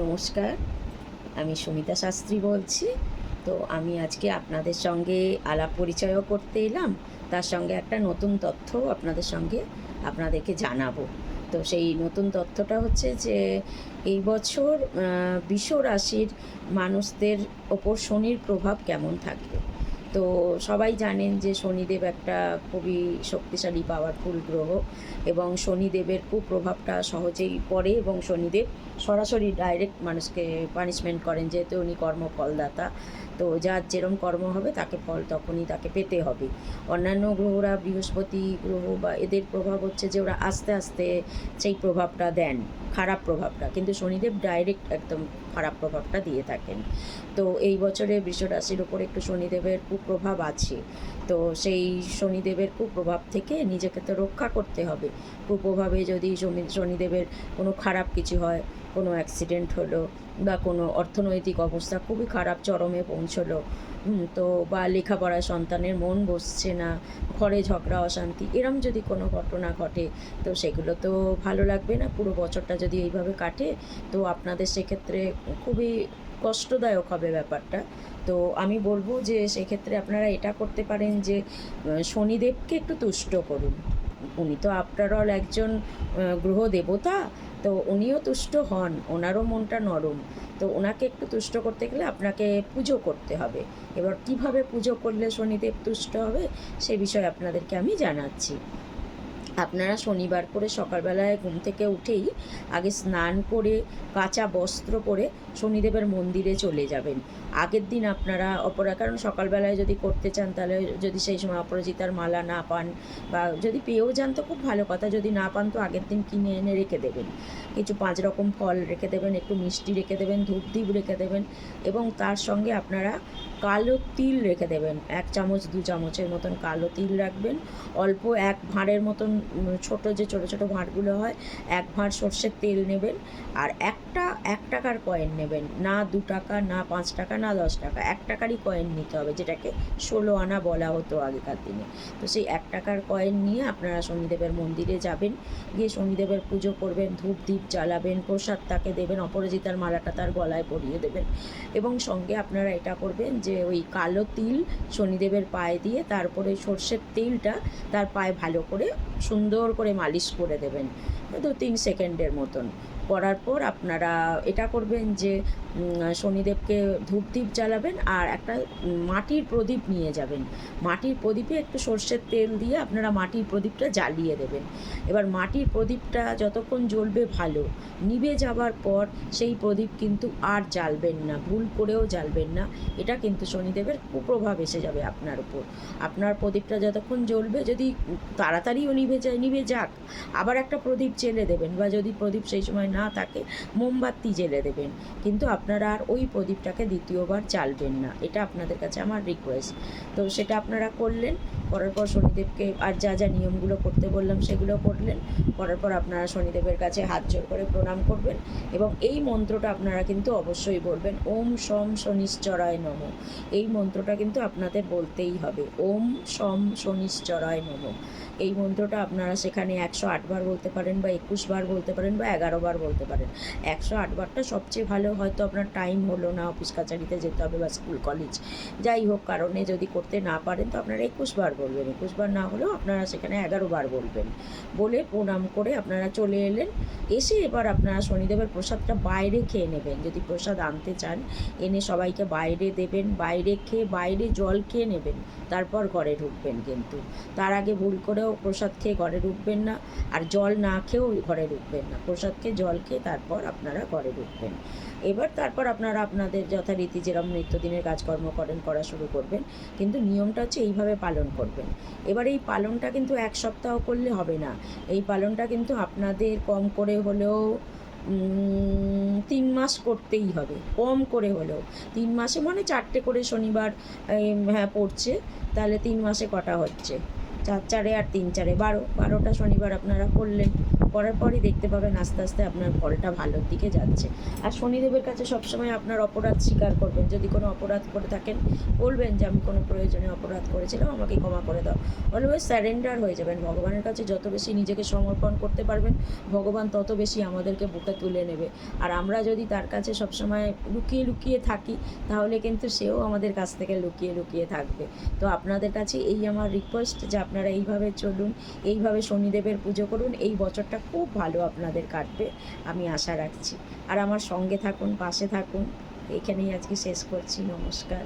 নমস্কার, আমি সুমিতা শাস্ত্রী বলছি। তো আমি আজকে আপনাদের সঙ্গে আলাপ পরিচয়ও করতে এলাম। তার সঙ্গে একটা নতুন তথ্য আপনাদের সঙ্গে আপনাদেরকে জানাব। তো সেই নতুন তথ্যটা হচ্ছে যে, এই বছর বিশ্ব রাশির মানুষদের ওপর শনির প্রভাব কেমন থাকবে? তো সবাই জানেন যে শনিদেব একটা খুবই শক্তিশালী পাওয়ারফুল গ্রহ এবং শনিদেবের কুপ্রভাবটা সহজেই পড়ে এবং শনিদেব সরাসরি ডাইরেক্ট মানুষকে পানিশমেন্ট করেন যেহেতু উনি কর্মফলদাতা। তো যার যেরম কর্ম হবে তাকে ফল তখনই তাকে পেতে হবে। অন্যান্য গ্রহরা বৃহস্পতি গ্রহ বা এদের প্রভাব হচ্ছে যে ওরা আস্তে আস্তে সেই প্রভাবটা দেন, খারাপ প্রভাবটা। কিন্তু শনিদেব ডাইরেক্ট একদম খারাপ প্রভাবটা দিয়ে থাকেন। তো এই বছরে বৃষ রাশির ওপর একটু শনিদেবের কুপ্রভাব আছে। তো সেই শনিদেবের কুপ্রভাব থেকে নিজেকে তো রক্ষা করতে হবে। কুপ্রভাবে যদি শনি, শনিদেবের কোনো খারাপ কিছু হয়, কোনো অ্যাক্সিডেন্ট হলো বা কোনো অর্থনৈতিক অবস্থা খুবই খারাপ চরমে পৌঁছলো তো বা লেখাপড়ায় সন্তানের মন বসছে না, ঘরে ঝগড়া, অশান্তি, এরম যদি কোনো ঘটনা ঘটে, তো সেগুলো তো ভালো লাগবে না। পুরো বছরটা যদি এইভাবে কাটে, তো আপনাদের সেক্ষেত্রে খুবই কষ্টদায়ক হবে ব্যাপারটা। তো আমি বলব যে সেক্ষেত্রে আপনারা এটা করতে পারেন যে শনিদেবকে একটু তুষ্ট করুন। উনি তো আফটার অল একজন গ্রহ দেবতা, তো উনিও তুষ্ট হন, ওনারও মনটা নরম। তো ওনাকে একটু তুষ্ট করতে গেলে আপনাকে পুজো করতে হবে। এবার কীভাবে পুজো করলে শনিদেব তুষ্ট হবে, সে বিষয়ে আপনাদেরকে আমি জানাচ্ছি। আপনারা শনিবার করে সকালবেলায় ঘুম থেকে উঠেই আগে স্নান করে, কাঁচা বস্ত্র পরে শনিদেবের মন্দিরে চলে যাবেন। আগের দিন আপনারা অপরা, কারণ সকালবেলায় যদি করতে চান তাহলে যদি সেই সময় অপরাজিতার মালা না পান বা যদি পেয়েও যান তো খুব ভালো কথা, যদি না পান তো আগের দিন কিনে এনে রেখে দেবেন। কিছু পাঁচ রকম ফল রেখে দেবেন, একটু মিষ্টি রেখে দেবেন ধূপ দ্বীপ রেখে দেবেন এবং তার সঙ্গে আপনারা কালো তিল রেখে দেবেন। এক চামচ, দু চামচের মতন কালো তিল রাখবেন। অল্প এক ভাঁড়ের মতন ছোট যে ছোট ছোট ভাঁড়গুলো হয়, এক ভাঁড় সর্ষের তেল নেবেন আর একটা, এক টাকার কয়েন নেবেন। না দু টাকা, না পাঁচ টাকা, না দশ টাকা। এক টাকারই কয়েন নিতে হবে, যেটাকে ষোলো আনা বলা হতো আগেকার দিনে। তো সেই এক টাকার কয়েন নিয়ে আপনারা শনিদেবের মন্দিরে যাবেন, গিয়ে শনিদেবের পুজো করবেন, ধূপ দ্বীপ জ্বালাবেন, প্রসাদ তাকে দেবেন, অপরাজিতার মালাটা তার গলায় পরিয়ে দেবেন। এবং সঙ্গে আপনারা এটা করবেন যে ওই কালো তিল শনিদেবের পায়ে দিয়ে তারপরে সর্ষের তেলটা তার পায়ে ভালো করে সুন্দর করে মালিশ করে দেবেন। দু তিন সেকেন্ডের মতন। করার পর আপনারা এটা করবেন যে শনিদেবকে ধূপ দ্বীপ জ্বালাবেন আর একটা মাটির প্রদীপ নিয়ে যাবেন। মাটির প্রদীপে একটু সর্ষের তেল দিয়ে আপনারা মাটির প্রদীপটা জ্বালিয়ে দেবেন। এবার মাটির প্রদীপটা যতক্ষণ জ্বলবে ভালো। নিভে যাবার পর সেই প্রদীপ কিন্তু আর জ্বালবেন না, ভুল করেও জ্বালবেন না। এটা কিন্তু শনিদেবের কুপ্রভাব এসে যাবে আপনার উপর। আপনার প্রদীপটা যতক্ষণ জ্বলবে, যদি তাড়াতাড়িও নিভে যায়, নিভে যাক। আবার একটা প্রদীপ জেলে দেবেন বা যদি প্রদীপ সেই সময় না থাকে, মোমবাতি জেলে দেবেন। কিন্তু আপনারা আর ওই প্রদীপটাকে দ্বিতীয়বার চালবেন না। এটা আপনাদের কাছে আমার রিকোয়েস্ট তো সেটা আপনারা করলেন, করার পর শনিদেবকে আর যা যা নিয়মগুলো করতে বললাম সেগুলো করলেন, করার পর আপনারা শনিদেবের কাছে হাত জোর করে প্রণাম করবেন এবং এই মন্ত্রটা আপনারা কিন্তু অবশ্যই বলবেন, ওম সম শনিশ্চরায় নম। এই মন্ত্রটা কিন্তু আপনাদের বলতেই হবে, ওম সম শনিশ্চরায় নম। এই মন্ত্রটা আপনারা সেখানে একশো আটবার বলতে পারেন বা একুশ বার বলতে পারেন বা এগারো বার বলতে পারেন। একশো আটবারটা সবচেয়ে ভালো হয়তো আপনার টাইম হলো না অফিস কাছারিতে যেতে হবে বা স্কুল কলেজ যাই হোক, কারণে যদি করতে না পারেন তো আপনারা একুশ বার বলবেন। একুশ বার না হলেও আপনারা সেখানে এগারো বার বলবেন। বলে প্রণাম করে আপনারা চলে এলেন। এসে এবার আপনারা শনিদেবের প্রসাদটা বাইরে খেয়ে নেবেন। যদি প্রসাদ আনতে চান, এনে সবাইকে বাইরে দেবেন, বাইরে খেয়ে, বাইরে জল খেয়ে নেবেন। তারপর ঘরে ঢুকবেন কিন্তু। তার আগে ভুল করেও প্রসাদ খেয়ে ঘরে ঢুকবেন না। আর জল না খেয়েও ঘরে ঢুকবেন না। প্রসাদ খেয়ে জল খেয়ে তারপর আপনারা ঘরে ঢুকবেন। এবার তারপর আপনারা আপনাদের যথারীতি যেরকম নিত্যদিনের কাজকর্ম করেন, করা শুরু করবেন, কিন্তু নিয়মটা হচ্ছে এইভাবে পালন করবেন। এবার এই পালনটা কিন্তু এক সপ্তাহ করলে হবে না। এই পালনটা কিন্তু আপনাদের কম করে হলেও তিন মাস করতেই হবে। কম করে হলেও। তিন মাসে মানে চারটে করে শনিবার হ্যাঁ পড়ছে, তাহলে তিন মাসে কটা হচ্ছে? চার চারে আর তিন চারে। বারো, বারোটা শনিবার আপনারা করলেন। করার পরই দেখতে পাবেন আস্তে আস্তে আপনার ফলটা ভালোর দিকে যাচ্ছে। আর শনিদেবের কাছে সবসময় আপনার অপরাধ স্বীকার করবেন। যদি কোনো অপরাধ করে থাকেন, বলবেন যে, আমি কোনো প্রয়োজনে অপরাধ করেছিলাম, আমাকে ক্ষমা করে দাও। অলওয়েজ স্যারেন্ডার হয়ে যাবেন। ভগবানের কাছে যত বেশি নিজেকে সমর্পণ করতে পারবেন, ভগবান তত বেশি আমাদেরকে বুকে তুলে নেবে। আর আমরা যদি তার কাছে সবসময় লুকিয়ে লুকিয়ে থাকি, তাহলে কিন্তু সেও আমাদের কাছ থেকে লুকিয়ে লুকিয়ে থাকবে। তো আপনাদের কাছে এই আমার রিকোয়েস্ট যে আপনারা এইভাবে চলুন, এইভাবে শনিদেবের পুজো করুন, এই বছরটা খুব ভালো আপনাদের কাটবে, আমি আশা রাখছি। আর আমার সঙ্গে থাকুন, পাশে থাকুন, এখানেই আজকে শেষ করছি, নমস্কার।